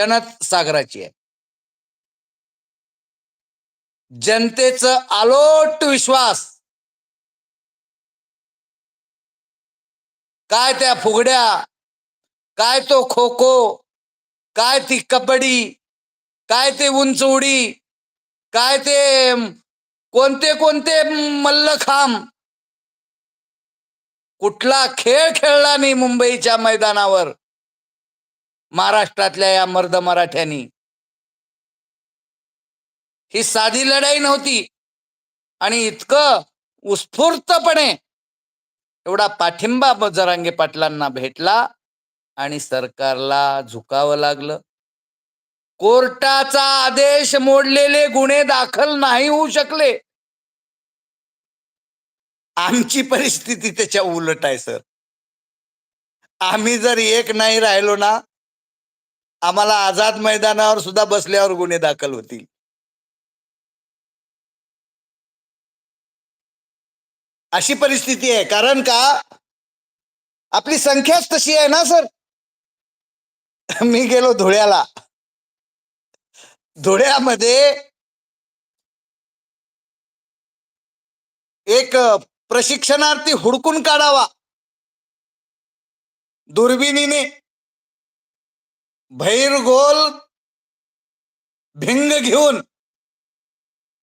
जनत सागराची आहे. जनतेचं आलोट विश्वास. काय त्या फुगड्या? काय तो खो खो काय ती कबड्डी? काय ते उंच उडी? काय ते कोणते कोणते मल्लखांब? कुठला खेळ खेळला नाही मुंबईच्या मैदानावर? महाराष्ट्रातल्या या मर्द मराठ्यांनी. ही साधी लढाई नव्हती. आणि इतकं उत्स्फूर्तपणे एवढा पाठिंबा जरांगे पाटलांना भेटला आणि सरकारला झुकावं लागलं. कोर्टाचा आदेश मोडलेले गुन्हे दाखल नाही होऊ शकले. आमची परिस्थिती त्याच्या उलट आहे सर. आम्ही जर एक नाही राहिलो ना आम्हाला आझाद मैदानावर सुद्धा बसल्यावर गुन्हे दाखल होतील. अशी परिस्थिती आहे. कारण का? आपली संख्याच तशी आहे ना सर? मी गेलो धुळ्याला. धुळ्यामध्ये एक प्रशिक्षणार्थी हुडकून काढावा. दुर्बिणीने भैरगोल भिंग घेऊन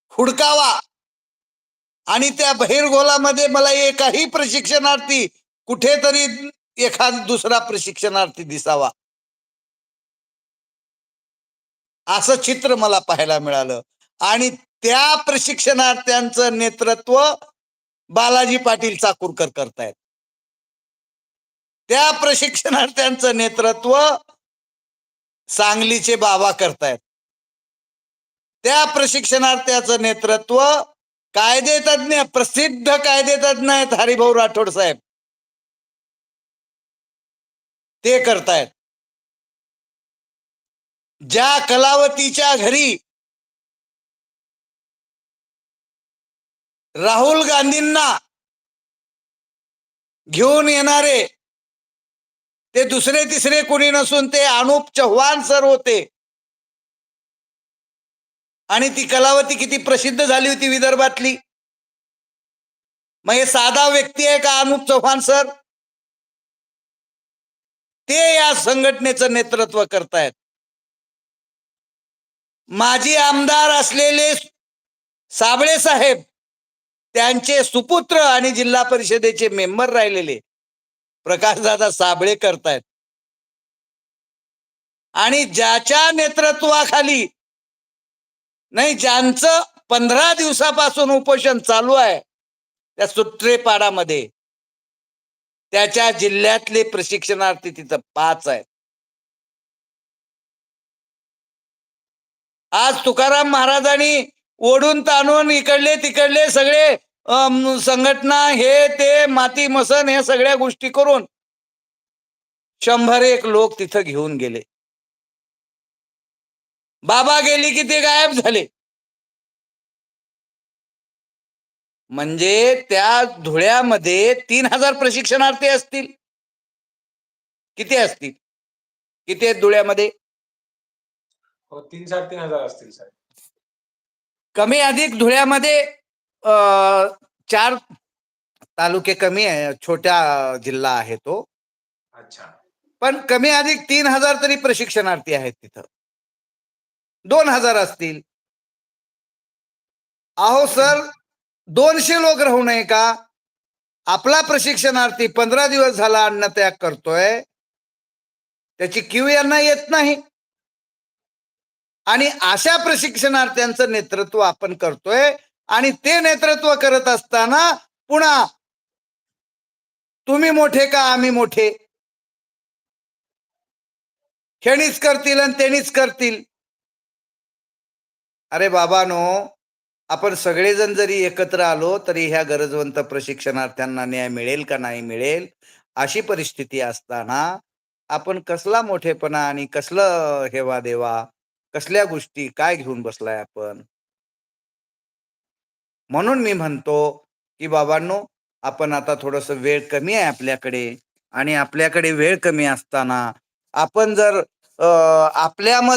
हुडकावा. आणि त्या भैरगोलामध्ये मला एकही प्रशिक्षणार्थी कुठेतरी एखाद दुसरा प्रशिक्षणार्थी दिसावा. असं चित्र मला पाहायला मिळालं. आणि त्या प्रशिक्षणार्थ्यांचं नेतृत्व बालाजी पाटील चाकूरकर करतायत. त्या प्रशिक्षणार्थ्यांचं नेतृत्व सांगलीचे बाबा करतायत. त्या प्रशिक्षणार्थ्याचं नेतृत्व कायदे तज्ञ प्रसिद्ध कायदे तज्ञ आहेत हरिभाऊ राठोड साहेब. ते करतायत. ज्या कलावतीच्या घरी राहुल गांधींना घेऊन येणारे ते दुसरे तिसरे कोणी नसून ते अनुप चव्हाण सर होते. आणि ती कलावती किती प्रसिद्ध झाली होती विदर्भातली. मग हे साधा व्यक्ती आहे का अनुप चव्हाण सर? ते या संघटनेचं नेतृत्व करतायत. माजी आमदार असलेले साबळे साहेब त्यांचे सुपुत्र आणि जिल्हा परिषदेचे मेंबर राहिलेले. प्रकाशदादा साबळे करतायत. आणि ज्याच्या नेतृत्वाखाली नाही ज्यांचं पंधरा दिवसापासून उपोषण चालू आहे त्या सुत्रेपाडामध्ये त्याच्या जिल्ह्यातले प्रशिक्षणार्थी तिथं पाच आहेत. आज तुकाराम महाराजांनी ओढून ताणून इकडले तिकडले सगळे संघटना हे ते माती मसन हे सगळ्या गोष्टी करून शंभर एक लोक तिथं घेऊन गेले. बाबा गेली की ते गायब झाले. म्हणजे त्या धुळ्यामध्ये तीन हजार प्रशिक्षणार्थी असतील. किती असतील? किती आहेत धुळ्यामध्ये? हो तीन साडेतीन हजार असतील सर कमी अधिक धुळ्यामध्ये चार तालुके कमी आहे छोट्या जिल्हा आहे तो. अच्छा. पण कमी अधिक तीन हजार तरी प्रशिक्षणार्थी आहेत तिथं. दोन हजार असतील. अहो सर दोनशे लोक राहू नये का? आपला प्रशिक्षणार्थी पंधरा दिवस झाला अन्नत्याग करतोय. त्याची क्यू यांना येत नाही. आणि अशा प्रशिक्षणार्थ्यांचं नेतृत्व आपण करतोय आणि ते नेतृत्व करत असताना पुन्हा तुम्ही मोठे का आम्ही मोठे? हेणीच करतील आणि तेणीच करतील. अरे बाबानो आपण सगळेजण जरी एकत्र आलो तरी ह्या गरजवंत प्रशिक्षणार्थ्यांना न्याय मिळेल का नाही मिळेल अशी परिस्थिती असताना आपण कसला मोठेपणा आणि कसलं हेवा देवा कसल्या गोष्टी काय घेऊन बसलाय आपण? म्हणून मी म्हणतो की बाबांनो आपण आता थोडस वेळ कमी आहे आपल्याकडे आणि आपल्याकडे वेळ कमी असताना आपण जर आपल्या आपल्यामध्ये